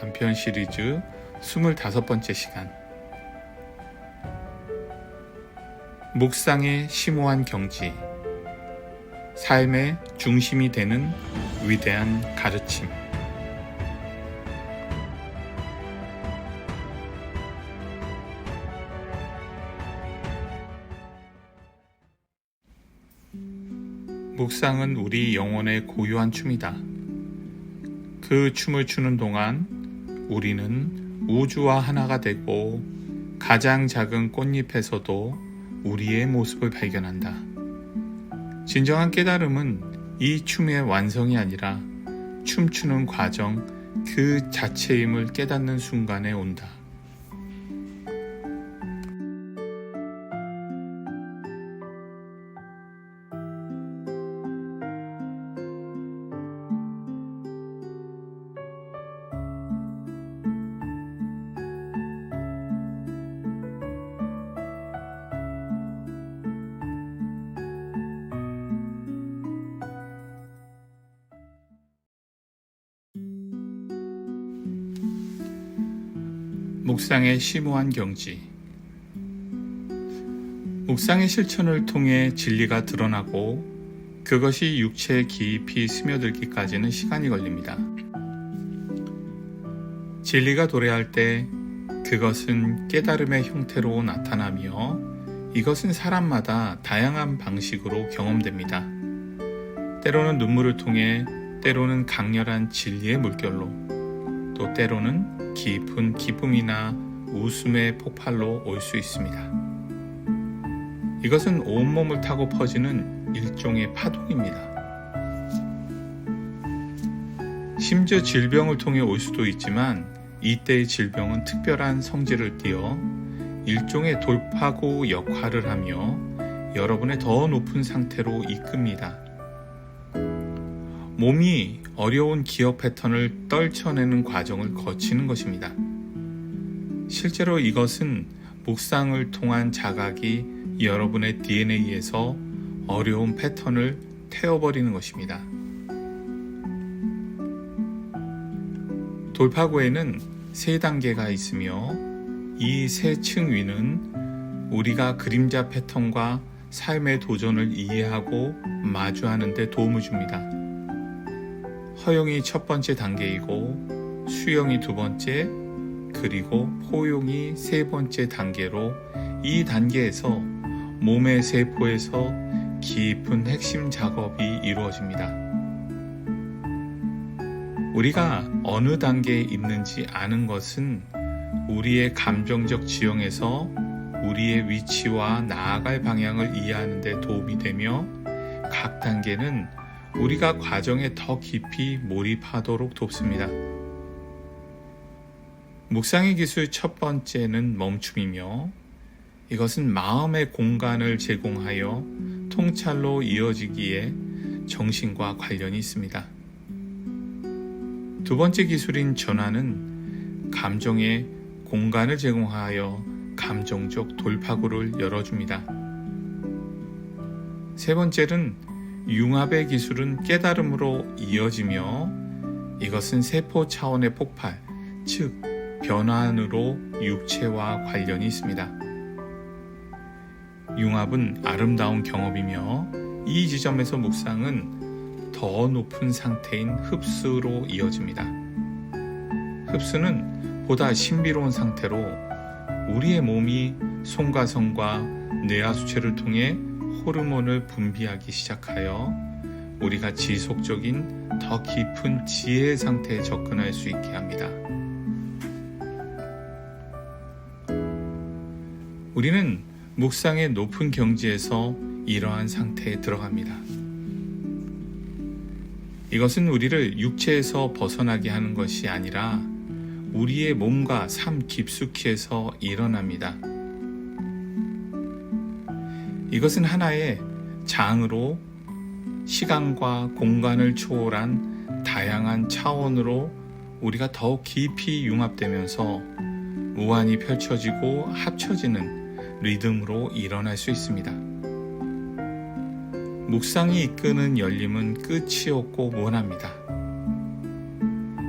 단편 시리즈 25번째 시간. 묵상의 심오한 경지 삶의 중심이 되는 위대한 가르침 묵상은 우리 영혼의 고유한 춤이다. 그 춤을 추는 동안 우리는 우주와 하나가 되고 가장 작은 꽃잎에서도 우리의 모습을 발견한다. 진정한 깨달음은 이 춤의 완성이 아니라 춤추는 과정 그 자체임을 깨닫는 순간에 온다. 묵상의 심오한 경지 묵상의 실천을 통해 진리가 드러나고 그것이 육체에 깊이 스며들기까지는 시간이 걸립니다. 진리가 도래할 때 그것은 깨달음의 형태로 나타나며 이것은 사람마다 다양한 방식으로 경험됩니다. 때로는 눈물을 통해 때로는 강렬한 진리의 물결로 또 때로는 깊은 기쁨이나 웃음의 폭발로 올 수 있습니다. 이것은 온몸을 타고 퍼지는 일종의 파동입니다. 심지어 질병을 통해 올 수도 있지만 이때의 질병은 특별한 성질을 띠어 일종의 돌파구 역할을 하며 여러분의 더 높은 상태로 이끕니다. 몸이 어려운 기억 패턴을 떨쳐내는 과정을 거치는 것입니다. 실제로 이것은 묵상을 통한 자각이 여러분의 DNA에서 어려운 패턴을 태워버리는 것입니다. 돌파구에는 세 단계가 있으며 이 세 층 위는 우리가 그림자 패턴과 삶의 도전을 이해하고 마주하는 데 도움을 줍니다. 허용이 첫 번째 단계이고 수용이 두 번째 그리고 포용이 세 번째 단계로 이 단계에서 몸의 세포에서 깊은 핵심 작업이 이루어집니다. 우리가 어느 단계에 있는지 아는 것은 우리의 감정적 지형에서 우리의 위치와 나아갈 방향을 이해하는 데 도움이 되며 각 단계는 우리가 과정에 더 깊이 몰입하도록 돕습니다. 묵상의 기술 첫 번째는 멈춤이며 이것은 마음의 공간을 제공하여 통찰로 이어지기에 정신과 관련이 있습니다. 두 번째 기술인 전환은 감정의 공간을 제공하여 감정적 돌파구를 열어줍니다. 세 번째는 융합의 기술은 깨달음으로 이어지며 이것은 세포 차원의 폭발, 즉 변환으로 육체와 관련이 있습니다. 융합은 아름다운 경험이며 이 지점에서 묵상은 더 높은 상태인 흡수로 이어집니다. 흡수는 보다 신비로운 상태로 우리의 몸이 송가성과 뇌하수체를 통해 호르몬을 분비하기 시작하여 우리가 지속적인 더 깊은 지혜의 상태에 접근할 수 있게 합니다. 우리는 묵상의 높은 경지에서 이러한 상태에 들어갑니다. 이것은 우리를 육체에서 벗어나게 하는 것이 아니라 우리의 몸과 삶 깊숙이에서 일어납니다. 이것은 하나의 장으로 시간과 공간을 초월한 다양한 차원으로 우리가 더욱 깊이 융합되면서 무한히 펼쳐지고 합쳐지는 리듬으로 일어날 수 있습니다. 묵상이 이끄는 열림은 끝이 없고 무한합니다.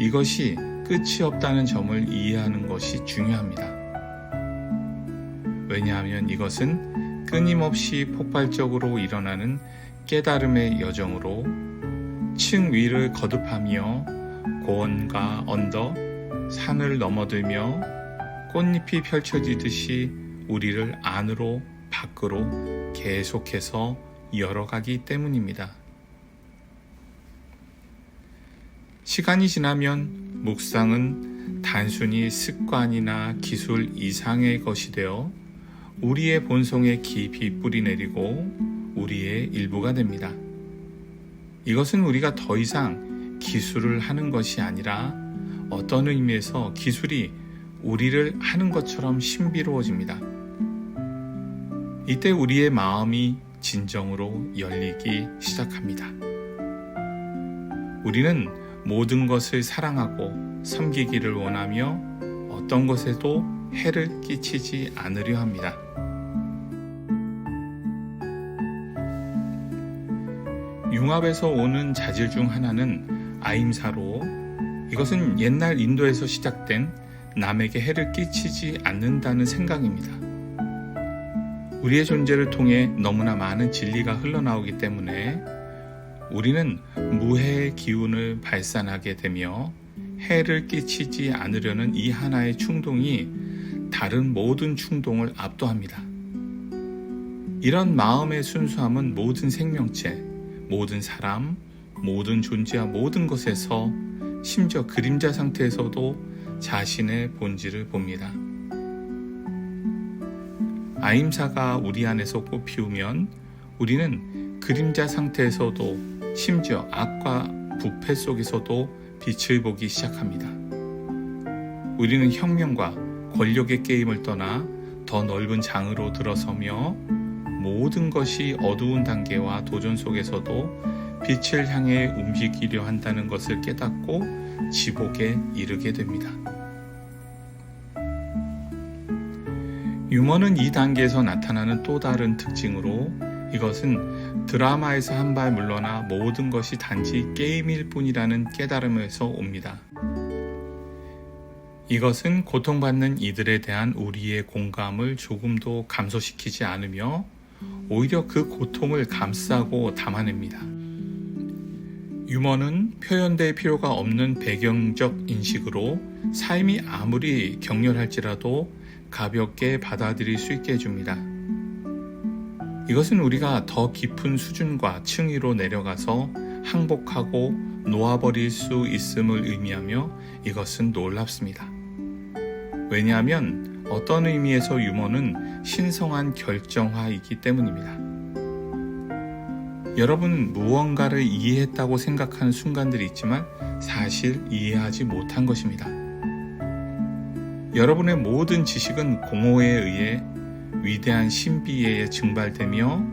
이것이 끝이 없다는 점을 이해하는 것이 중요합니다. 왜냐하면 이것은 끊임없이 폭발적으로 일어나는 깨달음의 여정으로 층 위를 거듭하며 고원과 언덕, 산을 넘어들며 꽃잎이 펼쳐지듯이 우리를 안으로 밖으로 계속해서 열어가기 때문입니다. 시간이 지나면 묵상은 단순히 습관이나 기술 이상의 것이 되어 우리의 본성에 깊이 뿌리내리고 우리의 일부가 됩니다. 이것은 우리가 더 이상 기술을 하는 것이 아니라 어떤 의미에서 기술이 우리를 하는 것처럼 신비로워집니다. 이때 우리의 마음이 진정으로 열리기 시작합니다. 우리는 모든 것을 사랑하고 섬기기를 원하며 어떤 것에도 해를 끼치지 않으려 합니다. 융합에서 오는 자질 중 하나는 아임사로 이것은 옛날 인도에서 시작된 남에게 해를 끼치지 않는다는 생각입니다. 우리의 존재를 통해 너무나 많은 진리가 흘러나오기 때문에 우리는 무해의 기운을 발산하게 되며 해를 끼치지 않으려는 이 하나의 충동이 다른 모든 충동을 압도합니다. 이런 마음의 순수함은 모든 생명체, 모든 사람, 모든 존재와 모든 것에서 심지어 그림자 상태에서도 자신의 본질을 봅니다. 아임사가 우리 안에서 꽃피우면 우리는 그림자 상태에서도 심지어 악과 부패 속에서도 빛을 보기 시작합니다. 우리는 혁명과 권력의 게임을 떠나 더 넓은 장으로 들어서며 모든 것이 어두운 단계와 도전 속에서도 빛을 향해 움직이려 한다는 것을 깨닫고 지복에 이르게 됩니다. 유머는 이 단계에서 나타나는 또 다른 특징으로 이것은 드라마에서 한 발 물러나 모든 것이 단지 게임일 뿐이라는 깨달음에서 옵니다. 이것은 고통받는 이들에 대한 우리의 공감을 조금도 감소시키지 않으며 오히려 그 고통을 감싸고 담아냅니다. 유머는 표현될 필요가 없는 배경적 인식으로 삶이 아무리 격렬할지라도 가볍게 받아들일 수 있게 해줍니다. 이것은 우리가 더 깊은 수준과 층위로 내려가서 항복하고 놓아버릴 수 있음을 의미하며 이것은 놀랍습니다. 왜냐하면 어떤 의미에서 유머는 신성한 결정화이기 때문입니다. 여러분은 무언가를 이해했다고 생각하는 순간들이 있지만 사실 이해하지 못한 것입니다. 여러분의 모든 지식은 공허에 의해 위대한 신비에 증발되며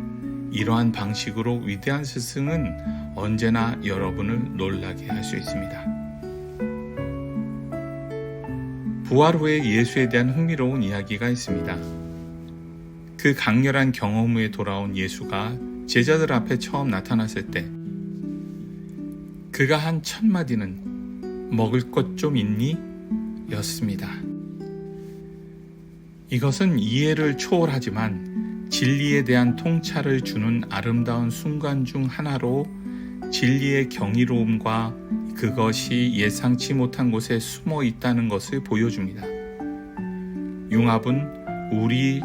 이러한 방식으로 위대한 스승은 언제나 여러분을 놀라게 할 수 있습니다. 부활 후에 예수에 대한 흥미로운 이야기가 있습니다. 그 강렬한 경험 후에 돌아온 예수가 제자들 앞에 처음 나타났을 때 그가 한 첫 마디는 먹을 것 좀 있니? 였습니다. 이것은 이해를 초월하지만 진리에 대한 통찰을 주는 아름다운 순간 중 하나로 진리의 경이로움과 그것이 예상치 못한 곳에 숨어 있다는 것을 보여줍니다. 융합은 우리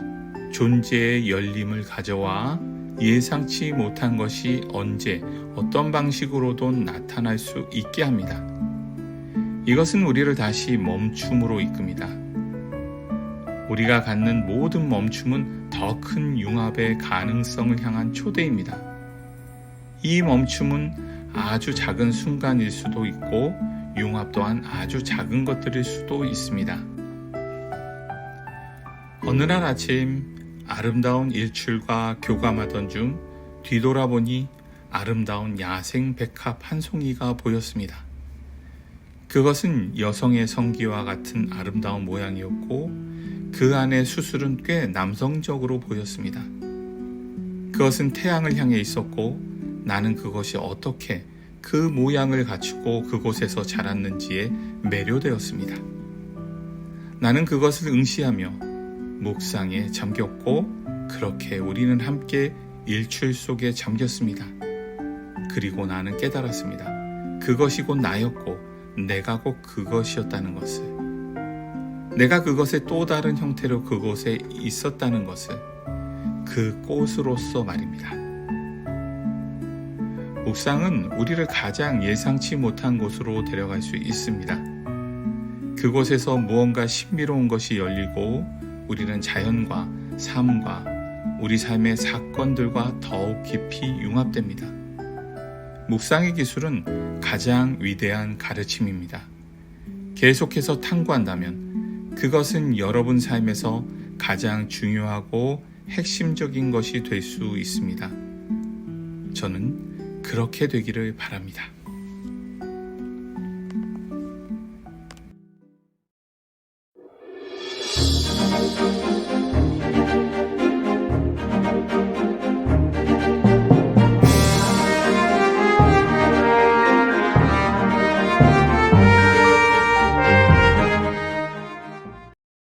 존재의 열림을 가져와 예상치 못한 것이 언제 어떤 방식으로도 나타날 수 있게 합니다. 이것은 우리를 다시 멈춤으로 이끕니다. 우리가 갖는 모든 멈춤은 더 큰 융합의 가능성을 향한 초대입니다. 이 멈춤은 아주 작은 순간일 수도 있고 융합 또한 아주 작은 것들일 수도 있습니다. 어느 날 아침 아름다운 일출과 교감하던 중 뒤돌아보니 아름다운 야생 백합 한 송이가 보였습니다. 그것은 여성의 성기와 같은 아름다운 모양이었고 그 안의 수술은 꽤 남성적으로 보였습니다. 그것은 태양을 향해 있었고 나는 그것이 어떻게 그 모양을 갖추고 그곳에서 자랐는지에 매료되었습니다. 나는 그것을 응시하며 묵상에 잠겼고 그렇게 우리는 함께 일출 속에 잠겼습니다. 그리고 나는 깨달았습니다. 그것이 곧 나였고 내가 곧 그것이었다는 것을. 내가 그것의 또 다른 형태로 그곳에 있었다는 것을 그 꽃으로서 말입니다. 묵상은 우리를 가장 예상치 못한 곳으로 데려갈 수 있습니다. 그곳에서 무언가 신비로운 것이 열리고 우리는 자연과 삶과 우리 삶의 사건들과 더욱 깊이 융합됩니다. 묵상의 기술은 가장 위대한 가르침입니다. 계속해서 탐구한다면 그것은 여러분 삶에서 가장 중요하고 핵심적인 것이 될 수 있습니다. 저는 그렇게 되기를 바랍니다.